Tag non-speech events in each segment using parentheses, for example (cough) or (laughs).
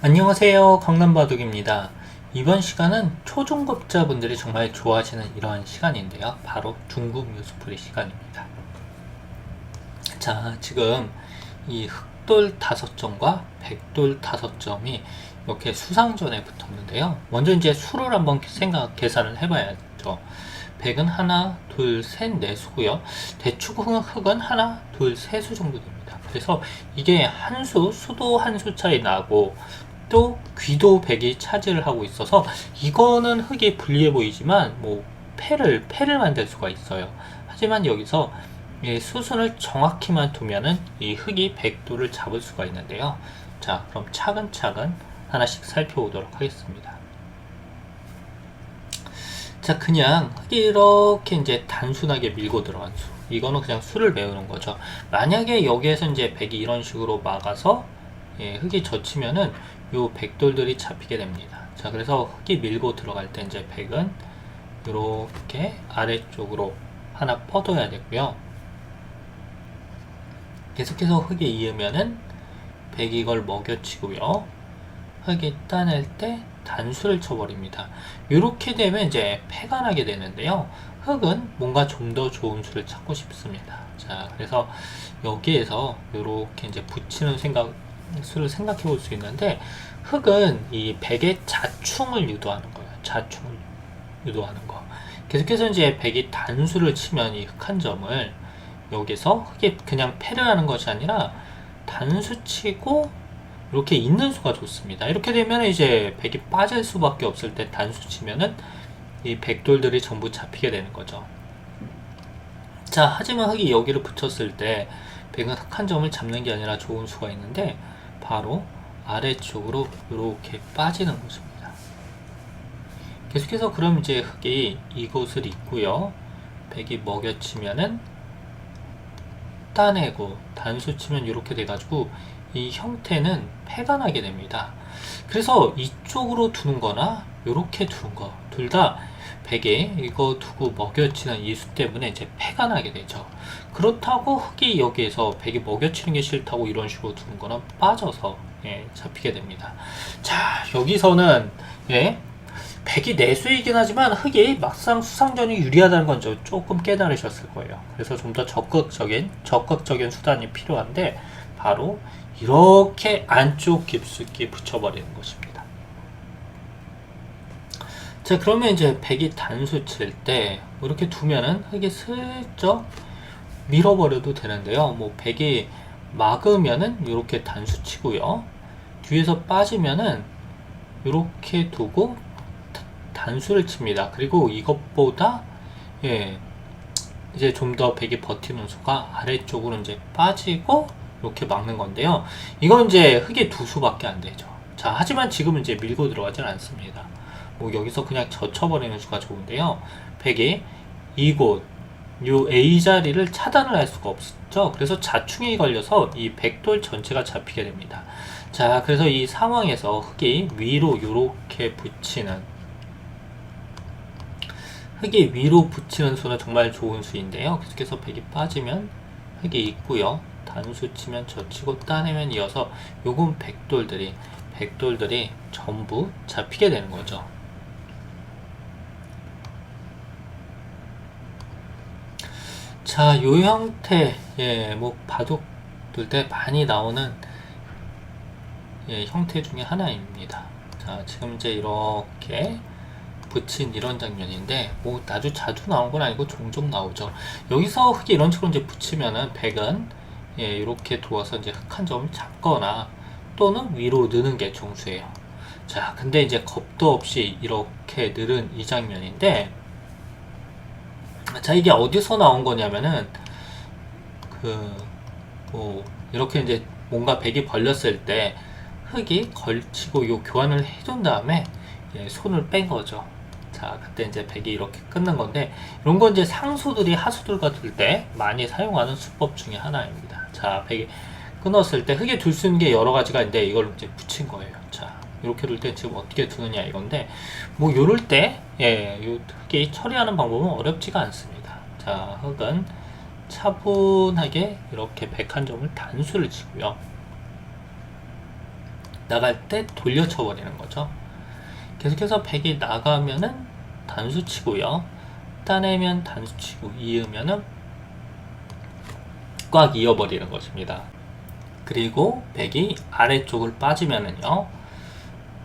안녕하세요. 강남바둑입니다. 이번 시간은 초중급자분들이 정말 좋아하시는 이러한 시간인데요. 바로 중국 뉴스풀이 시간입니다. 자, 지금 이 흑돌 다섯 점과 백돌 다섯 점이 이렇게 수상전에 붙었는데요. 먼저 이제 수를 한번 생각, 계산을 해봐야죠. 백은 하나, 둘, 셋, 네 수고요. 대충 흑은 하나, 둘, 세 수 정도 됩니다. 그래서 이게 한 수, 수도 한 수 차이 나고 또 귀도 백이 차지를 하고 있어서 이거는 흙이 불리해 보이지만 뭐 패를 패를 만들 수가 있어요. 하지만 여기서 이 수순을 정확히만 두면은 이 흙이 백도를 잡을 수가 있는데요. 자, 그럼 차근차근 하나씩 살펴보도록 하겠습니다. 자, 그냥 흙이 이렇게 이제 단순하게 밀고 들어간 수. 이거는 그냥 수를 외우는 거죠. 만약에 여기에서 이제 백이 이런 식으로 막아서 예, 흙이 젖히면은 요 백돌들이 잡히게 됩니다. 자, 그래서 흙이 밀고 들어갈 때 이제 백은 이렇게 아래쪽으로 하나 뻗어야 되고요. 계속해서 흙에 이으면은 백이 이걸 먹여치고요. 흙이 따낼 때 단수를 쳐버립니다. 이렇게 되면 이제 패가 나게 되는데요. 흙은 뭔가 좀 더 좋은 수를 찾고 싶습니다. 자, 그래서 여기에서 이렇게 이제 붙이는 생각, 수를 생각해 볼 수 있는데 흙은 이 백의 자충을 유도하는 거예요. 자충을 유도하는 거. 계속해서 이제 백이 단수를 치면 이 흙 한 점을 여기서 흙이 그냥 패를 하는 것이 아니라 단수 치고 이렇게 있는 수가 좋습니다. 이렇게 되면 이제 백이 빠질 수밖에 없을 때 단수 치면은 이 백돌들이 전부 잡히게 되는 거죠. 자, 하지만 흙이 여기를 붙였을 때 백은 흙 한 점을 잡는 게 아니라 좋은 수가 있는데 바로 아래쪽으로 이렇게 빠지는 것입니다. 계속해서 그럼 이제 흙이 이곳을 있고요. 백이 먹여치면은 따내고 단수 치면 이렇게 돼가지고 이 형태는 패가 나게 됩니다. 그래서 이쪽으로 두는 거나 이렇게 두는 거 둘 다 백에 이거 두고 먹여치는 이수 때문에 이제 패가 나게 되죠. 그렇다고 흙이 여기에서 백이 먹여치는 게 싫다고 이런 식으로 두는 거는 빠져서 예, 잡히게 됩니다. 자 여기서는 예, 백이 내수이긴 하지만 흙이 막상 수상전이 유리하다는 건 조금 깨달으셨을 거예요. 그래서 좀 더 적극적인 적극적인 수단이 필요한데 바로 이렇게 안쪽 깊숙이 붙여버리는 것입니다. 자 그러면 이제 백이 단수 칠 때 이렇게 두면은 흙이 슬쩍 밀어버려도 되는데요. 뭐 백이 막으면은 이렇게 단수 치고요. 뒤에서 빠지면은 이렇게 두고 단수를 칩니다. 그리고 이것보다 예 이제 좀더 백이 버티는 수가 아래쪽으로 이제 빠지고 이렇게 막는 건데요. 이건 이제 흙이 두 수밖에 안 되죠. 자 하지만 지금은 이제 밀고 들어가진 않습니다. 뭐 여기서 그냥 젖혀버리는 수가 좋은데요. 백이 이곳 요 A 자리를 차단을 할 수가 없죠. 그래서 자충이 걸려서 이 백돌 전체가 잡히게 됩니다. 자, 그래서 이 상황에서 흙이 위로 이렇게 붙이는 흙이 위로 붙이는 수는 정말 좋은 수인데요. 계속해서 백이 빠지면 흙이 있고요. 단수 치면 젖히고 따내면 이어서 요건 백돌들이 백돌들이 전부 잡히게 되는 거죠. 자, 요 형태, 예, 뭐, 바둑들 때 많이 나오는, 예, 형태 중에 하나입니다. 자, 지금 이제 이렇게 붙인 이런 장면인데, 뭐, 아주 자주 나온 건 아니고 종종 나오죠. 여기서 흙이 이런 식으로 이제 붙이면은, 백은, 예, 이렇게 두어서 이제 흙 한 점을 잡거나, 또는 위로 느는 게 정수예요. 자, 근데 이제 겁도 없이 이렇게 늘은 이 장면인데, 자 이게 어디서 나온 거냐면은 그 뭐 이렇게 이제 뭔가 백이 벌렸을 때 흙이 걸치고 요 교환을 해둔 다음에 예, 손을 뺀 거죠. 자 그때 이제 백이 이렇게 끊는 건데 이런 건 이제 상수들이 하수들 같을 때 많이 사용하는 수법 중에 하나입니다. 자 백이 끊었을 때 흙에 둘 수 있는 게 여러 가지가 있는데 이걸 이제 붙인 거예요. 자 이렇게 둘 때 지금 어떻게 두느냐 이건데 뭐 요럴 때 예, 요 흙이 처리하는 방법은 어렵지가 않습니다. 자, 흙은 차분하게 이렇게 백한 점을 단수를 치고요. 나갈 때 돌려쳐 버리는 거죠. 계속해서 백이 나가면은 단수 치고요. 따내면 단수 치고 이으면은 꽉 이어버리는 것입니다. 그리고 백이 아래쪽을 빠지면은요.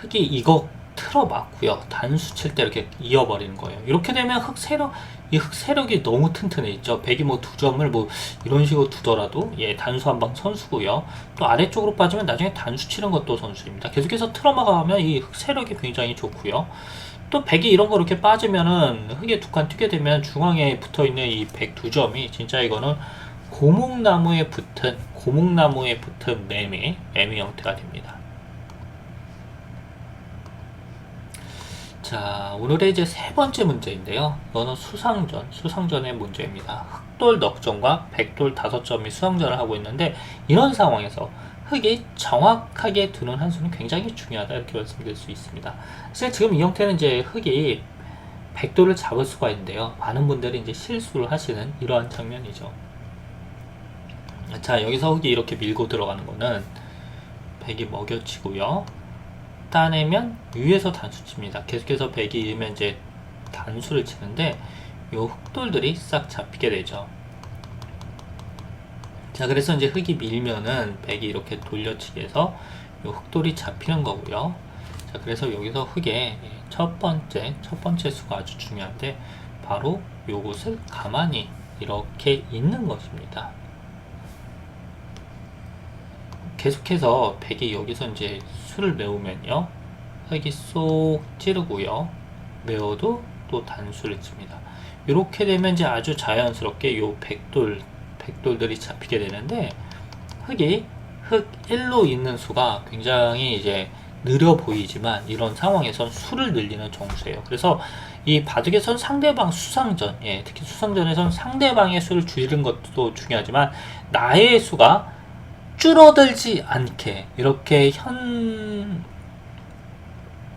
흑이 이거 틀어 맞고요. 단수 칠 때 이렇게 이어버리는 거예요. 이렇게 되면 흑 세력, 이흑 세력이 너무 튼튼해 있죠. 백이 뭐 두 점을 뭐 이런 식으로 두더라도 예, 단수 한 방 선수고요. 또 아래쪽으로 빠지면 나중에 단수 치는 것도 선수입니다. 계속해서 틀어 막아가면 이흑 세력이 굉장히 좋고요. 또 백이 이런 거 이렇게 빠지면은 흑에 두 칸 튀게 되면 중앙에 붙어 있는 이 백 두 점이 진짜 이거는 고목나무에 붙은 고목나무에 붙은 매미 매미 형태가 됩니다. 자, 오늘의 이제 세 번째 문제인데요. 이거는 수상전, 수상전의 문제입니다. 흑돌 넉점과 백돌 다섯 점이 수상전을 하고 있는데 이런 상황에서 흑이 정확하게 두는 한 수는 굉장히 중요하다 이렇게 말씀드릴 수 있습니다. 사실 지금 이 형태는 이제 흑이 백돌을 잡을 수가 있는데요. 많은 분들이 이제 실수를 하시는 이러한 장면이죠. 자, 여기서 흑이 이렇게 밀고 들어가는 거는 백이 먹여치고요. 따내면 위에서 단수 칩니다. 계속해서 백이 이으면 이제 단수를 치는데 요 흑돌들이 싹 잡히게 되죠. 자, 그래서 이제 흑이 밀면은 백이 이렇게 돌려치기 해서 요 흑돌이 잡히는 거고요. 자, 그래서 여기서 흑의 첫 번째, 첫 번째 수가 아주 중요한데 바로 요것을 가만히 이렇게 있는 것입니다. 계속해서 백이 여기서 이제 수를 메우면요. 흑이 쏙 찌르고요. 메워도 또 단수를 칩니다. 이렇게 되면 이제 아주 자연스럽게 요 백돌, 백돌들이 잡히게 되는데 흑이 흑 1로 있는 수가 굉장히 이제 느려 보이지만 이런 상황에선 수를 늘리는 정수예요. 그래서 이 바둑에선 상대방 수상전, 예, 특히 수상전에선 상대방의 수를 줄이는 것도 중요하지만 나의 수가 줄어들지 않게 이렇게 현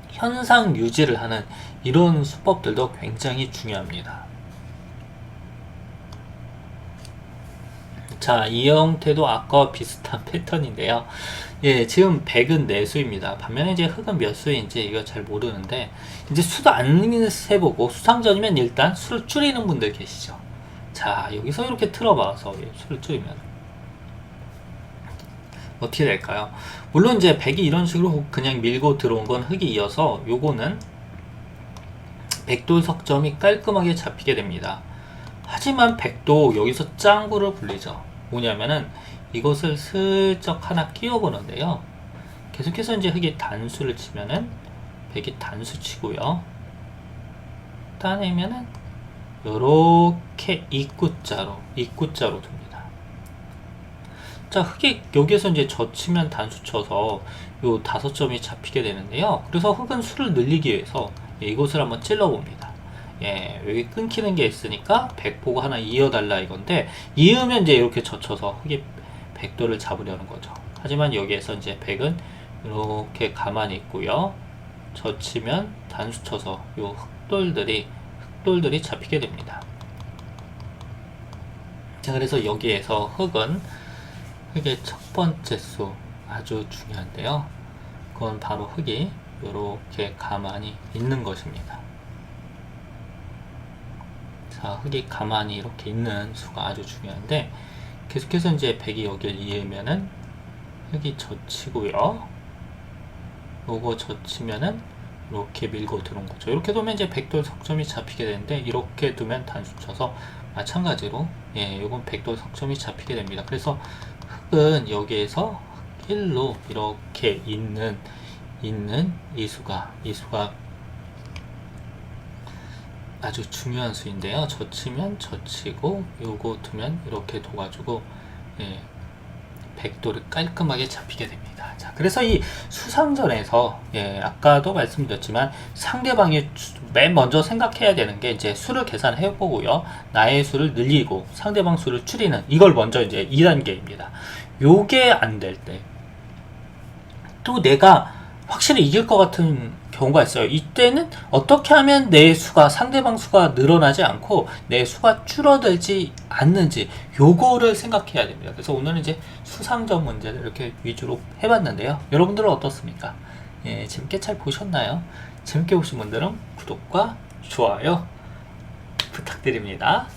현상 유지를 하는 이런 수법들도 굉장히 중요합니다. 자, 이 형태도 아까와 비슷한 (laughs) 패턴인데요. 예, 지금 100은 내수입니다. 반면에 이제 흑은 몇 수인지 이거 잘 모르는데, 이제 수도 안 세보고 수상전이면 일단 수를 줄이는 분들 계시죠. 자, 여기서 이렇게 틀어봐서 예, 수를 줄이면. 어떻게 될까요? 물론 이제 백이 이런 식으로 그냥 밀고 들어온 건 흙이 이어서 요거는 백돌 석점이 깔끔하게 잡히게 됩니다. 하지만 백도 여기서 짱구를 불리죠. 뭐냐면은 이것을 슬쩍 하나 끼워보는데요. 계속해서 이제 흙이 단수를 치면은 백이 단수 치고요. 따내면은 요렇게 입구자로 입구자로 둡니다. 자, 흑이 여기에서 이제 젖히면 단수 쳐서 요 다섯 점이 잡히게 되는데요. 그래서 흑은 수를 늘리기 위해서 예, 이곳을 한번 찔러 봅니다. 예, 여기 끊기는 게 있으니까 백보고 하나 이어달라 이건데 이으면 이제 이렇게 젖혀서 흑이 백도를 잡으려는 거죠. 하지만 여기에서 이제 백은 이렇게 가만히 있고요. 젖히면 단수 쳐서 요 흑돌들이 흑돌들이 잡히게 됩니다. 자, 그래서 여기에서 흑은 흙의 첫 번째 수 아주 중요한데요. 그건 바로 흙이 이렇게 가만히 있는 것입니다. 자, 흙이 가만히 이렇게 있는 수가 아주 중요한데 계속해서 이제 백이 여기를 이으면은 흙이 젖히고요. 요거 젖히면은 이렇게 밀고 들어온 거죠. 이렇게 두면 이제 백돌 석점이 잡히게 되는데 이렇게 두면 단수 쳐서 마찬가지로 예, 요건 백돌 석점이 잡히게 됩니다. 그래서 은 여기에서 1로 이렇게 있는 있는 이 수가 이 수가 아주 중요한 수인데요. 젖히면 젖히고 요거 두면 이렇게 둬가지고 예, 백도를 깔끔하게 잡히게 됩니다. 자, 그래서 이 수상전에서 예, 아까도 말씀드렸지만 상대방이 맨 먼저 생각해야 되는 게 이제 수를 계산해 보고요. 나의 수를 늘리고 상대방 수를 줄이는 이걸 먼저 이제 2단계입니다. 요게 안 될 때 또 내가 확실히 이길 것 같은 경우가 있어요. 이때는 어떻게 하면 내 수가 상대방 수가 늘어나지 않고 내 수가 줄어들지 않는지 요거를 생각해야 됩니다. 그래서 오늘은 이제 수상점 문제를 이렇게 위주로 해봤는데요. 여러분들은 어떻습니까? 예, 재밌게 잘 보셨나요? 재밌게 보신 분들은 구독과 좋아요 부탁드립니다.